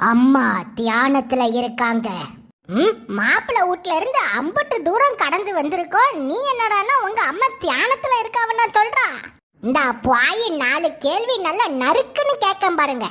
அம்மா தியானத்துல இருக்காங்க. ம் மாப்பிள்ளை வீட்ல இருந்து அம்பட்டு தூரம் கடந்து வந்திருக்கோம் நீ என்னடான்னா உங்க அம்மா தியானத்துல இருக்காவன்னா சொல்றா. இந்த பாய் நாலு கேள்வி நல்லா நறுக்குன்னு கேட்க பாருங்க.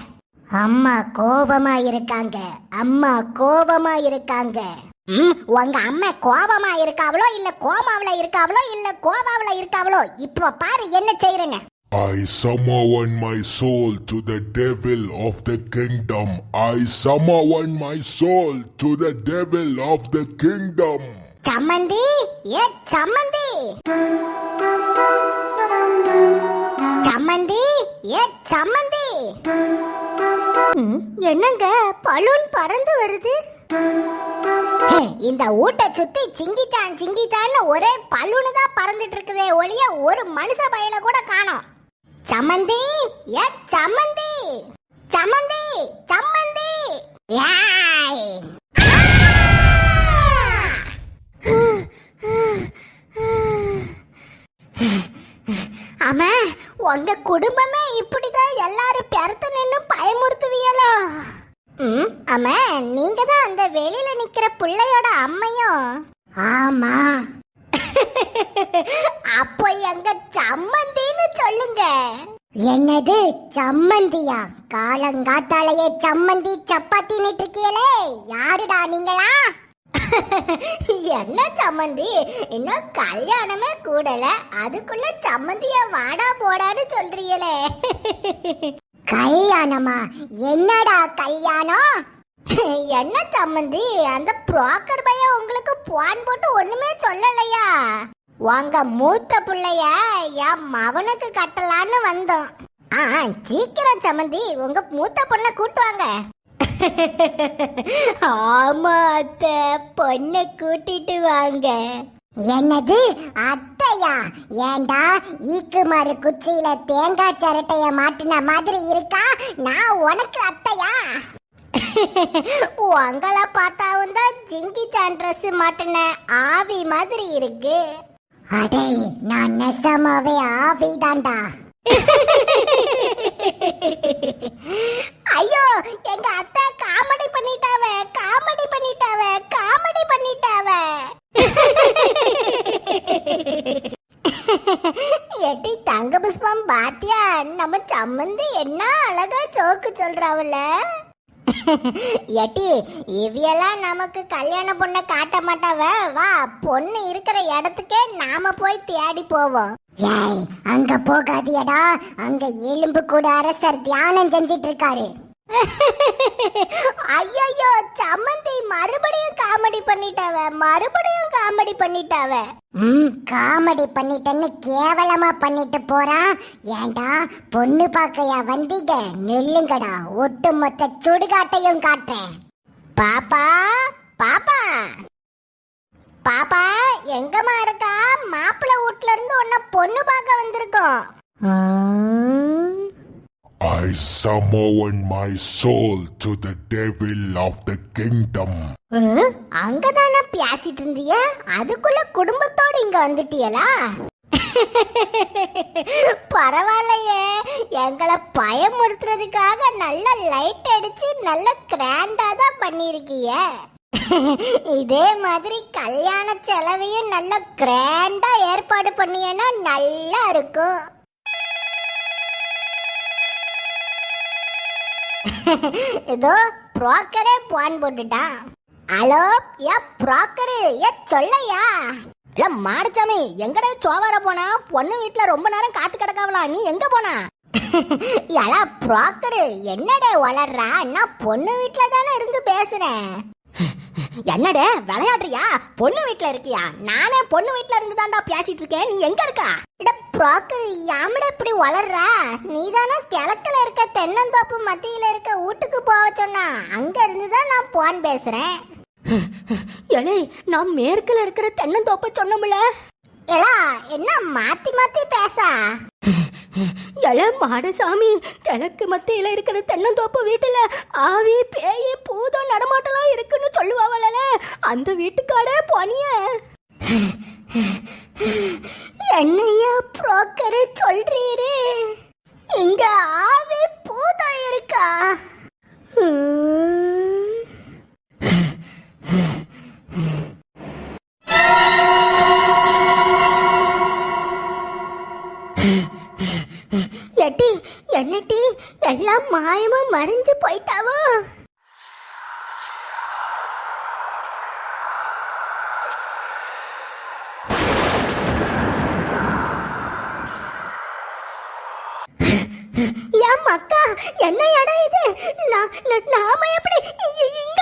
அம்மா கோபமா இருக்காங்க அம்மா கோபமா இருக்காங்க. ம் உங்க அம்மா கோபமா இருக்காவளோ இல்ல கோமாவில இருக்காவளோ இல்ல கோபாவில இருக்காவளோ? இப்போ பாரு என்ன செய்யறேன்னு I summon my soul to the devil of the kingdom. I summon my soul to the devil of the kingdom. சம்மந்தி ஏ சம்மந்தி சம்மந்தி ஏ சம்மந்தி என்னங்க பலூன் பறந்து வருது இந்த ஊட்ட சுத்தி சிங்கிச்சான் சிங்கிச்சான்னு ஒரே பலூனு தான் பறந்துட்டு இருக்குதே ஒளிய ஒரு மனுஷ பயல கூட சமந்தி ஏ சமந்தி சம்மந்தி சம்மந்தி ஏய். ஆமா உங்க குடும்பமே இப்படிதான் எல்லாரும் பெருத்து நின்னு பயமுறுத்துவீங்களோ? ம் ஆமா நீங்க தான் அந்த வெளியில நிக்கிற பிள்ளையோட அம்மையும். ஆமா. அப்போ எங்க சம்மந்தின்னு சொல்லுங்க. என்னது சம்மந்தியா? காலங்காத்தாலேயே சம்மந்தி சப்பாத்தி இருக்கீங்களே யாருடா நீங்களா? என்ன சம்மந்தி? இன்னும் கல்யாணமே கூடல. அதுக்குள்ள சம்மந்திய வாடா போடான்னு சொல்றீங்களே. கல்யாணமா? என்னடா கல்யாணம்? என்ன சம்மந்தி அந்த புரோக்கர் பையன் உங்களுக்கு போன் போட்டு ஒண்ணுமே சொல்லலையா? உங்க மூத்த பிள்ளைய என் மவனுக்கு கட்டலான்னு வந்தோம். ஆ சீக்கிரம் சம்மந்தி உங்க மூத்த பொண்ணை கூட்டு வாங்க. ஆமா அத்தை பொண்ணை கூட்டிட்டு வாங்க. என்னது அத்தையா? ஏண்டா ஈக்குமாறு குச்சியில தேங்காய் சரட்டைய மாட்டின மாதிரி இருக்கா? நான் உனக்கு அத்தையா? உங்களை பார்த்தாவும் தான் ஜிங்கி சான் ட்ரெஸ் மாட்டின ஆவி மாதிரி இருக்கு. அடே நான் நெசமாவே ஆவி தான்டா ஐயோ எங்க அத்தை காமெடி பண்ணிட்டாவ காமெடி பண்ணிட்டாவ காமெடி பண்ணிட்டாவ. எட்டி தங்க புஷ்பம் பாத்தியா? நம்ம சம்மந்தி என்ன அழகா சோக்கு சொல்றாவுல. எட்டி இவையெல்லாம் நமக்கு கல்யாண பொண்ணை காட்ட மாட்டாவ. வா பொண்ணு இருக்கிற இடத்துக்கே நாம போய் தேடி போவோம். ஏய் அங்க போகாதியடா. அங்க எலும்பு கூட அரசர் தியானம் செஞ்சிட்டு இருக்காரு. ஐயோ சம்மந்தி மறுபடியும் காமெடி பண்ணிட்டாவ மறுபடியும் காமெடி பண்ணிட்டாவ. ம் காமெடி பண்ணிட்டேன்னு கேவலமா பண்ணிட்டு போறான். ஏண்டா பொண்ணு பார்க்கையா வந்தீங்க? நெல்லுங்கடா ஒட்டு மொத்த சுடுகாட்டையும் காட்டுறேன். பாப்பா பாப்பா. பாப்பா எங்கம்மா இருக்கா? மாப்பிள்ளை வீட்ல இருந்து உன்னை பொண்ணு பார்க்க வந்திருக்கோம். I summon my soul to the devil of the kingdom. அங்கதானா பேசிட்டு இருந்திய? அதுக்குள்ள குடும்பத்தோட இங்க வந்துட்டியலா? பரவாயில்லையே. எங்களை பயமுறுத்துறதுக்காக நல்ல லைட் அடிச்சு நல்ல கிராண்டா தான் பண்ணிருக்கிய இதே மாதிரி கல்யாண செலவையும் நல்ல கிராண்டா ஏற்பாடு பண்ணியன்னா நல்லா இருக்கும். ஏதோ புரோக்கரே போன் போட்டுட்டான் ஹலோ ஏ புரோக்கரு ஏ சொல்லையா? இல்ல மாடச்சாமி எங்கடா சோவார போனா? பொண்ணு வீட்ல ரொம்ப நேரம் காத்து கிடக்காவலா நீ எங்க போனா? ஏலா புரோக்கரு என்னடே வளர்றா? நான் பொண்ணு வீட்டுல தானே இருந்து பேசுறேன். என்னடே விளையாடுறியா? பொண்ணு வீட்ல இருக்கியா? நானே பொண்ணு வீட்ல இருந்து தான்டா பேசிட்டு இருக்கேன். நீ எங்க இருக்கா? இட புரோக்கர் யாமட இப்படி வளர்றா? நீ தானே கிழக்குல இருக்க தென்னந்தோப்பு மத்தியில இருக்க வீட்டுக்கு போக சொன்னா. அங்க இருந்து தான் நான் போன் பேசுறேன். எலே நான் மேற்குல இருக்கிற தென்னந்தோப்ப சொன்னோம்ல. ஏலா என்ன மாத்தி மாத்தி பேசா? எல மாடசாமி கிழக்கு மத்தியில இருக்கிற தென்னந்தோப்பு வீட்டுல ஆவி பேய் சொல்லுவாவல அந்த வீட்டுக்கார பணிய. என்னையா புரோக்கர் சொல்றீரு. இங்க ஆவே பூதா இருக்கா எட்டி என்னட்டி எல்லாம் மாயமா மறைஞ்சு போயிட்டாவோ? என்ன இடம் இது? நான் நான்- நாம எப்படி இங்க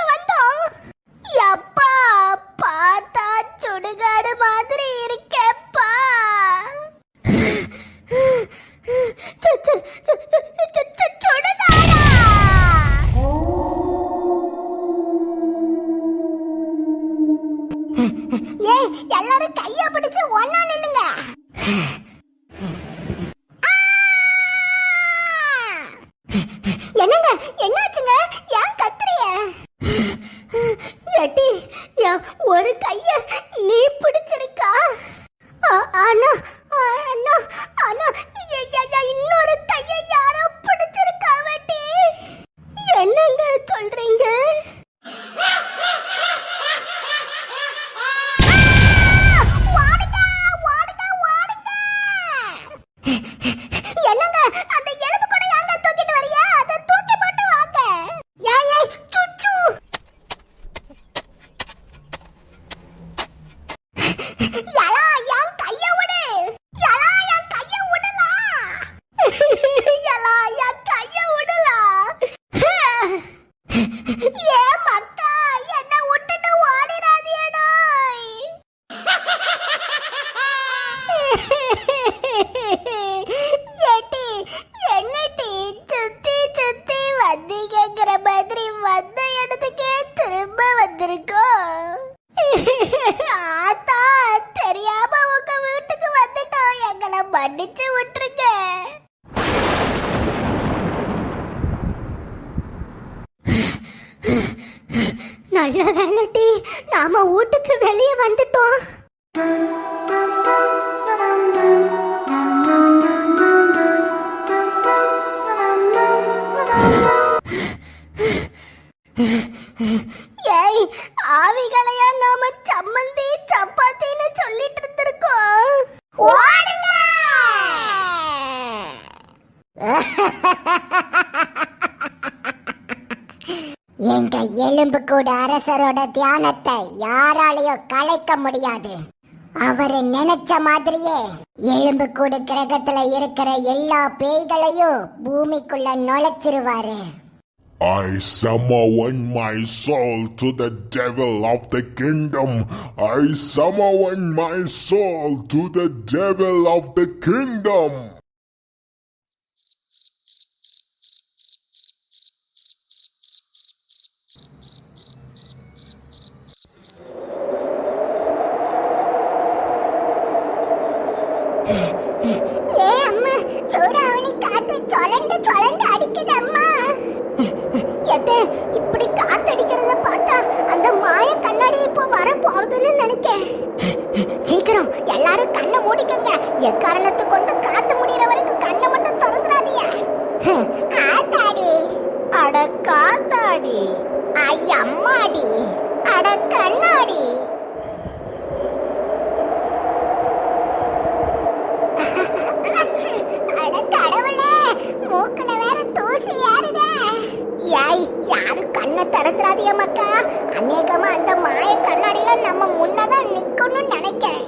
ஏ மக்கா என்ன விட்டுட்டு ஓடிடாதீடோய் ஏட்டி என்னட்டி சுத்தி சுத்தி வந்தீங்கிற மாதிரி வந்த இடத்துக்கே திரும்ப வந்திருக்கோம் ஆத்தா தெரியாம உங்க வீட்டுக்கு வந்துட்டோம். எங்களை மன்னிச்சு விட்டுருங்க நல்ல வேலைட்டி நாம வீட்டுக்கு வெளியே வந்துட்டோம். ஏய் ஆவிகளையா நாம சம்மந்தி சப்பாத்தின்னு சொல்லிட்டு இருந்திருக்கோம். ஓடுங்க! எங்க எலும்பு கூட அரசரோட தியானத்தை யாராலையோ கலைக்க முடியாது அவரு நினைச்ச மாதிரியே எலும்பு கூடு கிரகத்துல இருக்கிற எல்லா பேய்களையும் பூமிக்குள்ள நுழைச்சிருவாரு I summon my soul to the devil of the kingdom. I summon my soul to the devil of the kingdom. வர போகுதுன்னு நினைக்கேன் சீக்கிரம் எல்லாரும் கண்ணை மூடிக்கங்க. எக்காரணத்தை கொண்டு காத்து முடியற வரைக்கும் கண்ணை மட்டும் திறந்துடாதீங்க. ஆத்தாடி. அட காத்தாடி. ஐயம்மாடி. அட கண்ணு அச்சு, அட கடவுளே மூக்குல வேற தூசி ஏறுதே ஏய் என்ன கண்ணை மக்கா. அநேகமா அந்த மாய கண்ணாடியில நம்ம முன்னதான் நிக்கணும்னு நினைக்கிறேன்.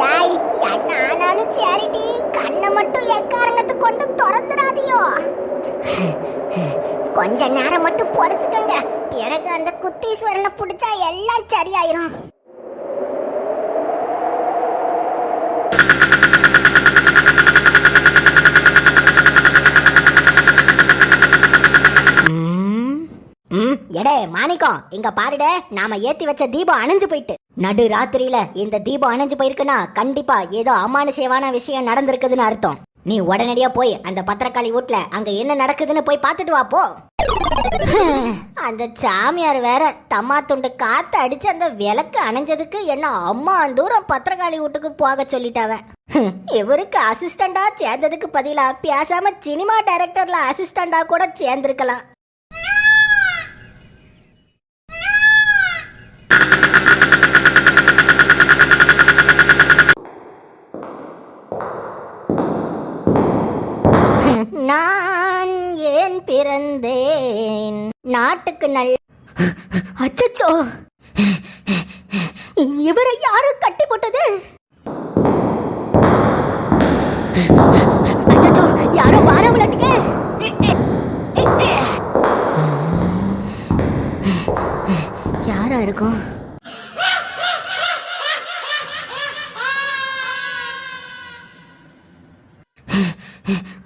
யாய் என்ன ஆனாலும் சரிடி கண்ணை மட்டும் எக்காரணத்தை கொண்டு திறந்துடாதியோ கொஞ்ச நேரம் மட்டும் பொறுத்துக்கங்க. பிறகு அந்த குத்தீஸ்வரனை பிடிச்சா எல்லாம் சரியாயிரும் ம் எடே மாணிக்கம் இங்க பாருடே நாம ஏத்தி வச்ச தீபம் அணைஞ்சு போயிட்டு. நடு ராத்திரியில இந்த தீபம் அணைஞ்சு போயிருக்குன்னா கண்டிப்பா ஏதோ அமானுஷயமான விஷயம் நடந்திருக்குதுன்னு அர்த்தம். நீ உடனடியா போய் அந்த பத்திரக்காளி வீட்ல அங்க என்ன நடக்குதுன்னு போய் பார்த்துட்டு வா போ. அந்த சாமியார் வேற தம்மா துண்டு காத்து அடிச்சு அந்த விளக்கு அணைஞ்சதுக்கு என்ன அம்மா தூரம் பத்திரகாளி வீட்டுக்கு போக சொல்லிட்டாவ. இவருக்கு அசிஸ்டண்டா சேர்ந்ததுக்கு பதிலா பேசாம சினிமா டைரக்டர்ல அசிஸ்டண்டா கூட சேர்ந்திருக்கலாம். நான் ஏன் பிறந்தேன்? நாட்டுக்கு நல் அச்சச்சோ! இவரை யாரு கட்டி போட்டது? அச்சச்சோ! யாரோ வார விளையாட்டுங்க யாரா இருக்கும்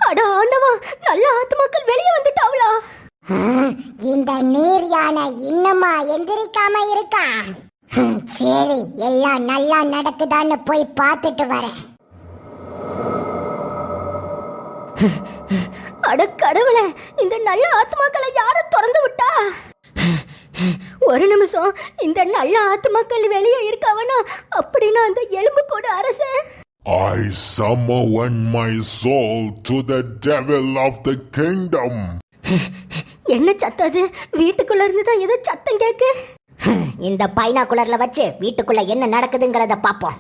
அட ஆண்டவா நல்ல ஆத்மாக்கள் வெளியே வந்துட்டாவளா? இந்த நீர் யானை இன்னுமா எந்திரிக்காம இருக்கா? சரி எல்லாம் நல்லா நடக்குதான்னு போய் பார்த்துட்டு வரேன். அட கடவுளே இந்த நல்ல ஆத்மாக்களை யார திறந்து விட்டா? ஒரு நிமிஷம் இந்த நல்ல ஆத்மாக்கள் வெளியே இருக்காவனா? அப்படின்னா அந்த எலும்பு கூட அரசன் I summon my soul to the devil of the kingdom. என்ன சத்தம் அது வீட்டுக்குள்ள இருந்து தான் ஏதோ சத்தம் கேக்கு இந்த பைனாக்குலர்ல வச்சு வீட்டுக்குள்ள என்ன நடக்குதுங்கிறத பாப்போம்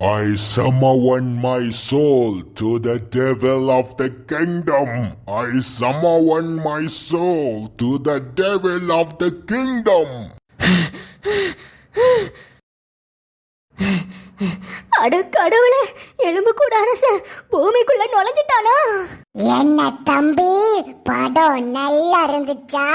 I summon my soul to the devil of the kingdom. I summon my soul to the devil of the kingdom. அட கடவுளே எலும்பு கூட அரசன் பூமிக்குள்ள நுழைஞ்சிட்டானா? என்ன தம்பி? படம் நல்லா இருந்துச்சா?